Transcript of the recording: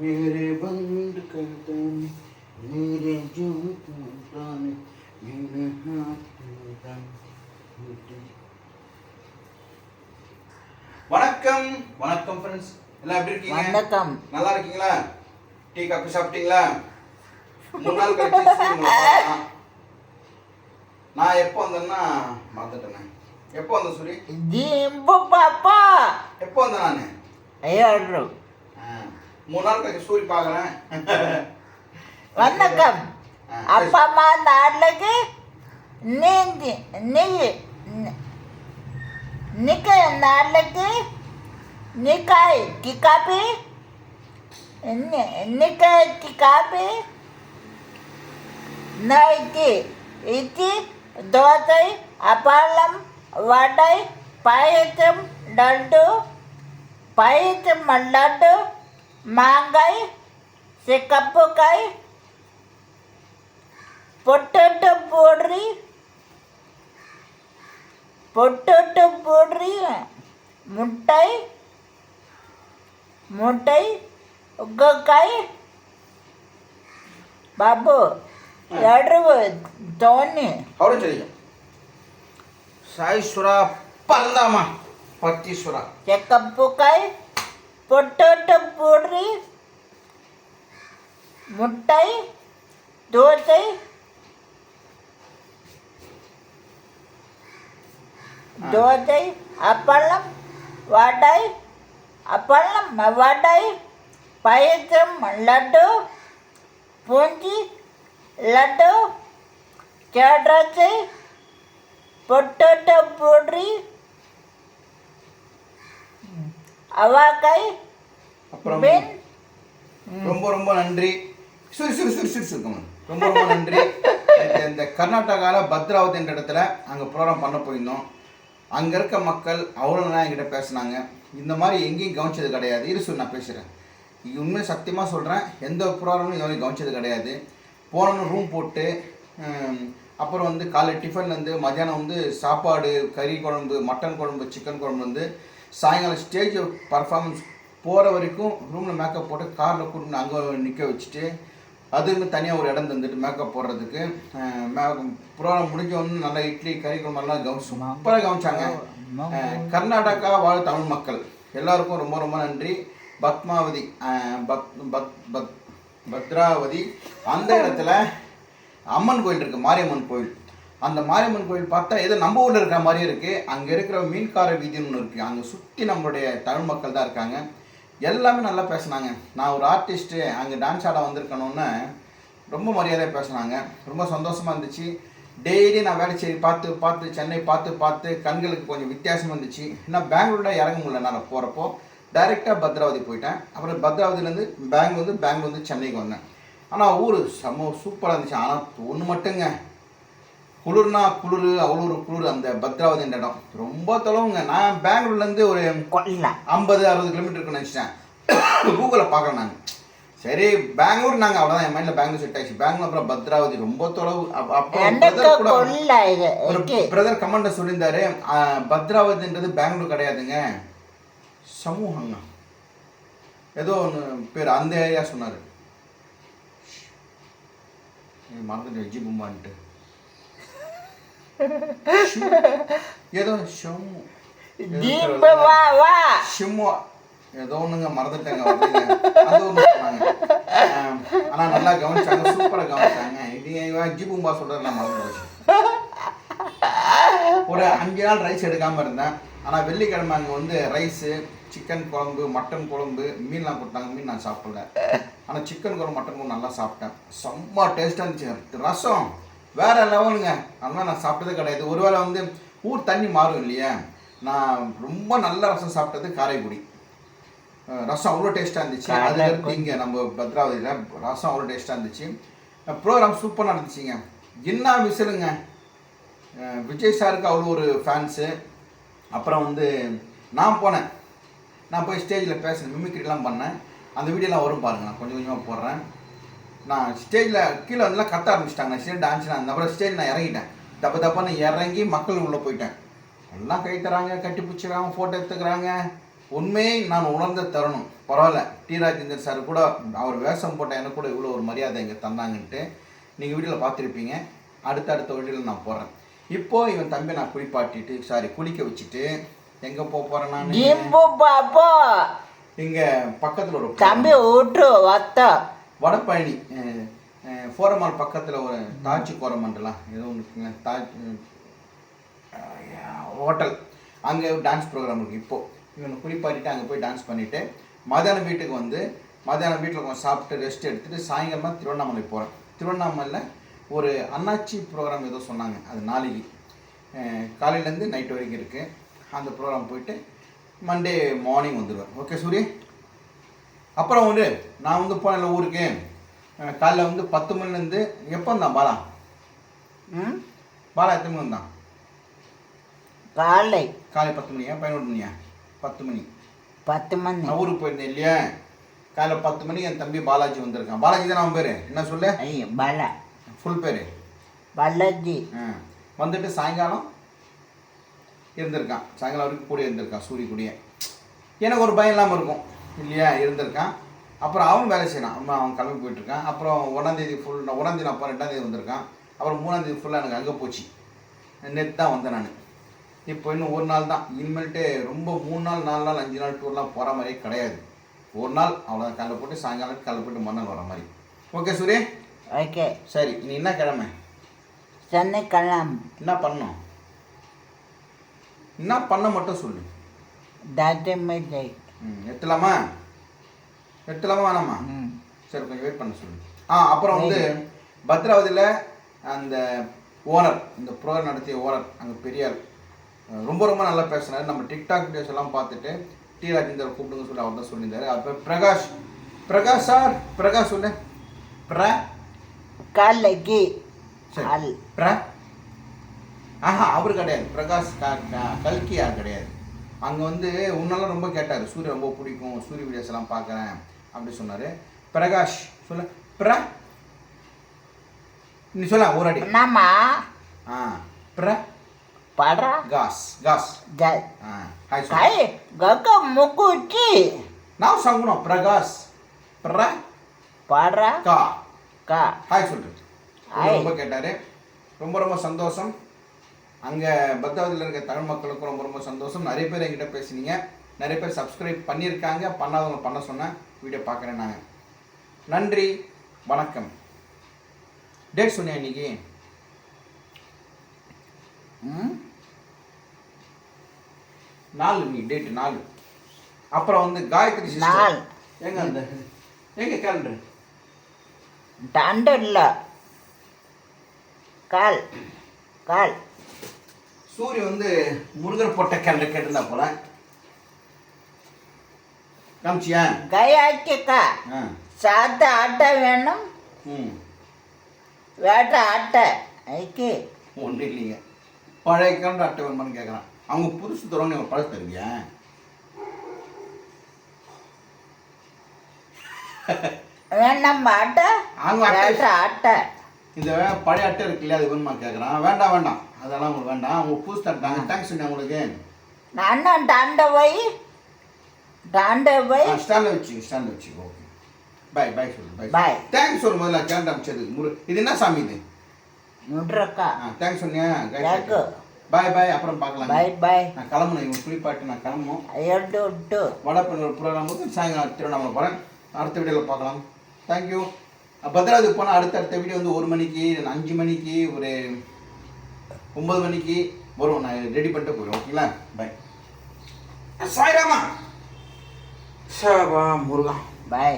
मेरे बंद कर देने मेरे जो मेरे हाथ வணக்கம் வணக்கம் ஃப்ரெண்ட்ஸ் எல்லாம் எப்படி இருக்கீங்க? வணக்கம். நல்லா இருக்கீங்களா? டீ காபி சாப்பிட்டீங்களா? மூணு நாள் கழிச்சு நான் எப்போ வந்தேன்னா மறந்துட்டேன். எப்போ வந்தேன் சூரி? எப்போ வந்தேன் நான்? ஐயோ மூணு நாள் கழிச்சு சூரி பார்க்குறேன். வணக்கம். அப்பா அம்மா நாளைக்கு நீந்தி நீ நிக்க நாளைக்கு நிக்காய் கிக்காப்பி நிக்காய் கிக்காப்பி நைட்டி இட்லி தோசை அப்பளம் வடை பாயசம் லட்டு பாயசம் லட்டு மாங்காய் கப்பக்காய் பொட்டோட்டோ போடுறி பொட்டோட்டோ போடுறி முட்டை முட்டை உக்கக்காய் బాబు ఎడు ధోని అవును చెయ్యి సాయి సురా పల్లమ్మ పత్తి సురా చెక్కప్పుకాయ பொட்டேட்டோ போடுறி முட்டை தோசை தோசை அப்பளம் வடை அப்பளம் வடை பயசம் லட்டு பூஞ்சி லட்டு கேட்ரஸை பொட்டேட்டோ போடுறி அவாக்காய் அப்புறம் ரொம்ப ரொம்ப நன்றி. சுரி சுரி சுரி சுரி சுருக்கணும் ரொம்ப ரொம்ப நன்றி. இந்த கர்நாடகாவில் பத்ராவதி என்ற இடத்துல அங்கே ப்ரோக்ராம் பண்ண போயிருந்தோம். அங்கே இருக்க மக்கள் அவ்வளோ நல்லா என்கிட்ட பேசுனாங்க. இந்த மாதிரி எங்கேயும் கவனிச்சது கிடையாது. இரு சொல்லி நான் பேசுகிறேன் உண்மையை சத்தியமாக சொல்கிறேன் எந்த ப்ரோக்ராமும் இது கவனிச்சது கிடையாது. போனோன்னு ரூம் போட்டு அப்புறம் வந்து காலை டிஃபன் வந்து மத்தியானம் வந்து சாப்பாடு கறி குழம்பு மட்டன் குழம்பு சிக்கன் குழம்பு வந்து சாயங்காலம் ஸ்டேஜ் பர்ஃபார்மன்ஸ் போகிற வரைக்கும் ரூமில் மேக்கப் போட்டு காரில் கூட்டின்னு அங்கே நிற்க வச்சுட்டு அதுன்னு தனியாக ஒரு இடம் தந்துட்டு மேக்கப் போடுறதுக்கு ப்ரோக்ராம் முடிஞ்ச உடனே நல்லா இட்லி கறி குழம்பெல்லாம் கவனிச்சு சூப்பராக கவனிச்சாங்க. கர்நாடகா வாழ் தமிழ் மக்கள். எல்லாருக்கும் ரொம்ப ரொம்ப நன்றி. பத்மாவதி பத் பத் பத் பத்ராவதி அந்த இடத்துல அம்மன் கோயில் இருக்குது மாரியம்மன் கோயில். அந்த மாரியம்மன் கோயில் பார்த்தா ஏதோ நம்ம ஊரில் இருக்கிற மாதிரியே இருக்குது அங்கே இருக்கிற மீன்கார வீதின்னு ஒன்று இருக்குது அங்கே சுற்றி நம்மளுடைய தமிழ் மக்கள் தான் இருக்காங்க. எல்லாமே நல்லா பேசுனாங்க. நான் ஒரு ஆர்டிஸ்ட்டு அங்கே டான்ஸ் ஆட வந்திருக்கணும்னு ரொம்ப மரியாதையாக பேசுனாங்க. ரொம்ப சந்தோஷமாக இருந்துச்சு. டெய்லி நான் வேலைச்சேரி பார்த்து பார்த்து சென்னை பார்த்து பார்த்து கண்களுக்கு கொஞ்சம் வித்தியாசமாக இருந்துச்சு. நான் பெங்களூரில் இறங்க முடியல நான் போகிறப்போ டைரெக்டாக பத்ராவதி போயிட்டேன். அப்புறம் பத்ராவதியிலேருந்து பேங்க் வந்து பேங்க் வந்து சென்னைக்கு வந்தேன். ஆனால் ஊர் செம்ம சூப்பராக இருந்துச்சு. ஆனால் ஒன்று மட்டுங்க. குளிர்னா குளிர் அவ்வளோ ஒரு குளிர் அந்த பத்ராவதி என்ற இடம். ரொம்ப தொலைவுங்க. நான் பெங்களூர்லேருந்து ஒரு ஐம்பது அறுபது கிலோமீட்டர் இருக்குன்னு நினச்சிட்டேன். கூகுளில் பார்க்குறேன் நான். சரி பெங்களூர் நாங்கள் அவ்வளோதான் என் மைண்டில் பெங்களூர் செட் ஆயிடுச்சு. பெங்களூர் அப்புறம் பத்ராவதி ரொம்ப தொலைவு. அப்ப- பிரதர் கமெண்ட்ல சொல்லியிருந்தாரு. பத்ராவதின்றது பெங்களூர் கிடையாதுங்க. சமூகங்க. ஏதோ ஒன்று பேர் அந்த ஏரியா சொன்னார். மறந்துட்டு பும்பான்ட்டு. ஏதோ ஷம்மு தீப வா வா ஷிம்மு ஏதோ ஒண்ணுங்க மறந்துட்டேங்க. அது ஒன்று சொன்னாங்க ஆனா நல்லா கவனிச்சாங்க சூப்பரா கவனிச்சாங்க இது வெஜ்ஜி பும்பா சொல்றது நான் மறந்து ஒரு அஞ்சு நாள் ரைஸ் எடுக்காமல் இருந்தேன் ஆனால் வெள்ளிக்கிழமை அங்கே வந்து ரைஸு சிக்கன் குழம்பு மட்டன் குழம்பு மீன்லாம் கொடுத்தாங்க மீன் நான் சாப்பிடல. ஆனால் சிக்கன் குழம்பு மட்டன் குழம்பு நல்லா சாப்பிட்டேன். செம்ம டேஸ்ட்டாக இருந்துச்சு ரசம். வேற லெவலுங்க. அதெல்லாம் நான் சாப்பிட்டதே கிடையாது. ஒருவேளை வந்து ஊர் தண்ணி மாறும் இல்லையா? நான் ரொம்ப நல்ல ரசம் சாப்பிட்டது காரைக்குடி. ரசம் அவ்வளோ டேஸ்ட்டாக இருந்துச்சு. அதுல இருந்து இங்கே நம்ம பத்ராவதியில் ரசம் அவ்வளோ டேஸ்ட்டாக இருந்துச்சு. ப்ரோக்ராம் சூப்பராக நடந்துச்சுங்க. என்ன விசிலுங்க? விஜய் சாருக்கு அவ்வளோ ஒரு ஃபேன்ஸு அப்புறம் வந்து நான் போனேன். நான் போய் ஸ்டேஜில் பேசினேன். மிமிக்ரிலாம் பண்ணேன். அந்த வீடியோலாம் வரும் பாருங்க. நான் கொஞ்சம் கொஞ்சமாக போடுறேன். நான் ஸ்டேஜில் கீழே வந்துலாம் கத்த ஆரம்பிச்சிட்டாங்க. நான் ஸ்டேஜ் டான்ஸ் நான் அப்புறம் ஸ்டேஜ் நான் இறங்கிட்டேன். தப்பு தப்பான்னு இறங்கி மக்கள் உள்ளே போயிட்டேன். எல்லாம் கை தராங்க கட்டி பிடிச்சிக்கிறாங்க ஃபோட்டோ எடுத்துக்கிறாங்க. உண்மையை நான் உணர்ந்த தருணம். பரவாயில்ல. டி ராஜேந்தர் சார் கூட அவர் வேஷம் போட்ட எனக்கு கூட இவ்வளோ ஒரு மரியாதை இங்கே தந்தாங்கன்ட்டு நீங்கள் வீடியோவில் பார்த்துருப்பீங்க. அடுத்த அடுத்த வீடியோவில் நான் போடுறேன் இப்போ இவன் தம்பி நான் குளிப்பாட்டிட்டு சாரி குளிக்க வச்சுட்டு எங்கே போக போகிறேன் நான்? இங்கே பக்கத்தில் ஒரு தம்பி விட்டு வத்த. வடபழனி ஃபோரமால் பக்கத்தில் ஒரு தாச்சி கோரமண்டலாம் ஏதோ ஒன்று இருக்குங்க தாஜ் ஹோட்டல். அங்கே டான்ஸ் ப்ரோக்ராம் இருக்குது இப்போது இவனை குறிப்பாட்டிட்டு அங்கே போய் டான்ஸ் பண்ணிவிட்டு மதியானம் வீட்டுக்கு வந்து மதியானம் வீட்டில் கொஞ்சம் சாப்பிட்டு ரெஸ்ட் எடுத்துகிட்டு சாயங்காலமாக திருவண்ணாமலை போகிறேன் திருவண்ணாமலையில் ஒரு அண்ணாச்சி ப்ரோக்ராம் ஏதோ சொன்னாங்க அது நாளைக்கு காலையிலேருந்து நைட் வரைக்கும் இருக்குது அந்த ப்ரோக்ராம் போயிட்டு மண்டே மார்னிங் வந்துடுவேன் ஓகே சூரிய? அப்புறம் வந்து நான் வந்து போனேன்ல ஊருக்கு. காலைல வந்து பத்து மணிலேருந்து எப்போ வந்தான் பாலா? ம்? பாலா எத்தனை மணி வந்தான்? காலை. காலை பத்து மணியா? பதினொன்று மணியா? பத்து மணி. பத்து மணி. நான் ஊருக்கு போயிருந்தேன் இல்லையா? காலைல பத்து மணிக்கு என் தம்பி பாலாஜி வந்திருக்கான். பாலாஜி தான் அவன் பேர்? என்ன சொல்லு? ஐயோ பல. ஃபுல் பேர். பலஜி. வந்துட்டு சாயங்காலம் இருந்திருக்கான். சாயங்காலம் வரைக்கும் கூட இருந்திருக்கான் சூரிய கூடிய. எனக்கு ஒரு பயம் இல்லாமல் இருக்கும். இல்லையா இருந்திருக்கான். அப்புறம் அவன் வேலை செய்யறான். அவன் அவன் கிளம்பி போயிட்டுருக்கான். அப்புறம் ஒன்றாந்தேதி ஃபுல் நான் ஒன்றாந்தேதி போகிறேன் ரெண்டாந்தேதி வந்திருக்கான். அப்புறம் மூணாந்தேதி ஃபுல்லாக எனக்கு அங்கே போச்சு. நேற்று தான் வந்தேன் நான். இப்போ இன்னும் ஒரு நாள் தான். இனிமேல்ட்டு ரொம்ப மூணு நாள் நாலு நாள் அஞ்சு நாள் டூர்லாம் போகிற மாதிரியே கிடையாது. ஒரு நாள் அவ்வளோதான் காலைல போட்டு சாயங்காலம் காலைல போட்டு மறுநாள் வர மாதிரி. ஓகே சூரிய? ஓகே சரி நீ என்ன கிழமை? சனிக்கிழமை. என்ன பண்ணணும்? என்ன பண்ண மட்டும் சொல்லு. தஜமிஜை ம் எத்தலாமா எத்தலாமா வேணாமா? ம். சரி கொஞ்சம் வெயிட் பண்ண சொல்லு. ஆ அப்புறம் வந்து பத்ராவதியில் அந்த ஓனர் இந்த ப்ரோக்ராம் நடத்திய ஓனர் அங்கே பெரியார் ரொம்ப ரொம்ப நல்லா பேசினார். நம்ம டிக்டாக் வீடியோஸ் எல்லாம் பார்த்துட்டு டி ராஜேந்தர் கூப்பிடுங்க சொல்லி அவர் தான் சொல்லியிருந்தாரு அப்போ பிரகாஷ். பிரகாஷ் சார் பிரகாஷ் சொல்லு. பிர காலைக்கு சரி. பிர. ஆஹா அவர் கிடையாது. பிரகாஷ் கல்கி யார் கிடையாது. அங்கே வந்து உன்னெல்லாம் ரொம்ப கேட்டார். சூரிய ரொம்ப பிடிக்கும் சூரிய வீடியோஸ் எல்லாம் பார்க்குறேன் அப்படி சொன்னார். பிரகாஷ் சொல்ல. பிர நீ சொல்ல ஒரு அடி என்னம்மா? ஆ பிர படா. காஸ் காஸ். ஜ ஆ ஹாய் கை கக்க முக்குச்சி. நான் சங்குணம் பிரகாஷ் பிர படா. கா. கா. ஹாய் ஹாய். ரொம்ப கேட்டார். ரொம்ப ரொம்ப சந்தோஷம். அங்கே பத்ராவதியில் இருக்க தமிழ் மக்களுக்கும் ரொம்ப ரொம்ப சந்தோஷம். நிறைய பேர் என்கிட்ட பேசுனீங்க. நிறைய பேர் சப்ஸ்கிரைப் பண்ணியிருக்காங்க. பண்ணாதவங்க பண்ண சொன்னேன் வீடியோ பார்க்குறேன் நாங்கள் நன்றி. வணக்கம். டேட் சொன்னேன் இன்னைக்கு? ம்? நாலு நீ டேட் நாலு. அப்புறம் வந்து காயத்ரி. நாலு. எங்க அந்த எங்க கேலண்டர் தண்டு இல்லை கால். கால். சூரிய வந்து முருகர் போட்ட கேலண்டர் கேட்டிருந்தா போல. காமிச்சியா? கையாச்சிக்கா ஆ. சாத்த அட்டை வேணும். ம். வேட்ட அட்டை ஐக்கு. ஒன்றும் இல்லைங்க. பழைய கேலண்டர் அட்டை வேணுமான்னு கேட்குறான் அவங்க புதுசு தருவாங்க நீங்க பழசு தருவியா? வேணாம் அட்டை அவங்க அட்டை அட்டை இந்த பழைய அட்டை இருக்கு இல்லையா அது வேணுமா கேட்குறான். வேண்டாம் வேண்டாம். அதெல்லாம் உங்களுக்கு வேண்டாம். அவங்க புதுசு தட்டாங்க தேங்க்ஸ் உங்களுக்கு. நான் தண்டை போய் தண்டை போய் ஸ்டாண்டில் வச்சுங்க ஸ்டாண்டில் வச்சுங்க ஓகே பை பை சொல்லு பை Bye. தேங்க்ஸ் சொல்லு முதல்ல கேலண்டர் அமைச்சது முரு இது என்ன சாமி இது? முட்ரக்கா ஆ தேங்க்ஸ் சொன்னியா? பாய் பாய் அப்புறம் பார்க்கலாம். பை பை நான் கிளம்பணும். இவங்க குளிப்பாட்டு நான் கிளம்பணும். எட்டு விட்டு. வடப்பெண்ணூர் ப்ரோக்ராம் வந்து சாயங்காலம் திருவண்ணாமலை போகிறேன் அடுத்த வீடியோவில் பார்க்கலாம். தேங்க்யூ பத்ராவதி போனால் அடுத்தடுத்த வீடியோ வந்து ஒரு மணிக்கு அஞ்சு மணிக்கு ஒரு ஒம்பது மணிக்கு வரும். நான் ரெடி பண்ணிட்டு போயிடுவோம் ஓகேங்களா பை சாய்ராமா. Sabah Muruga. பை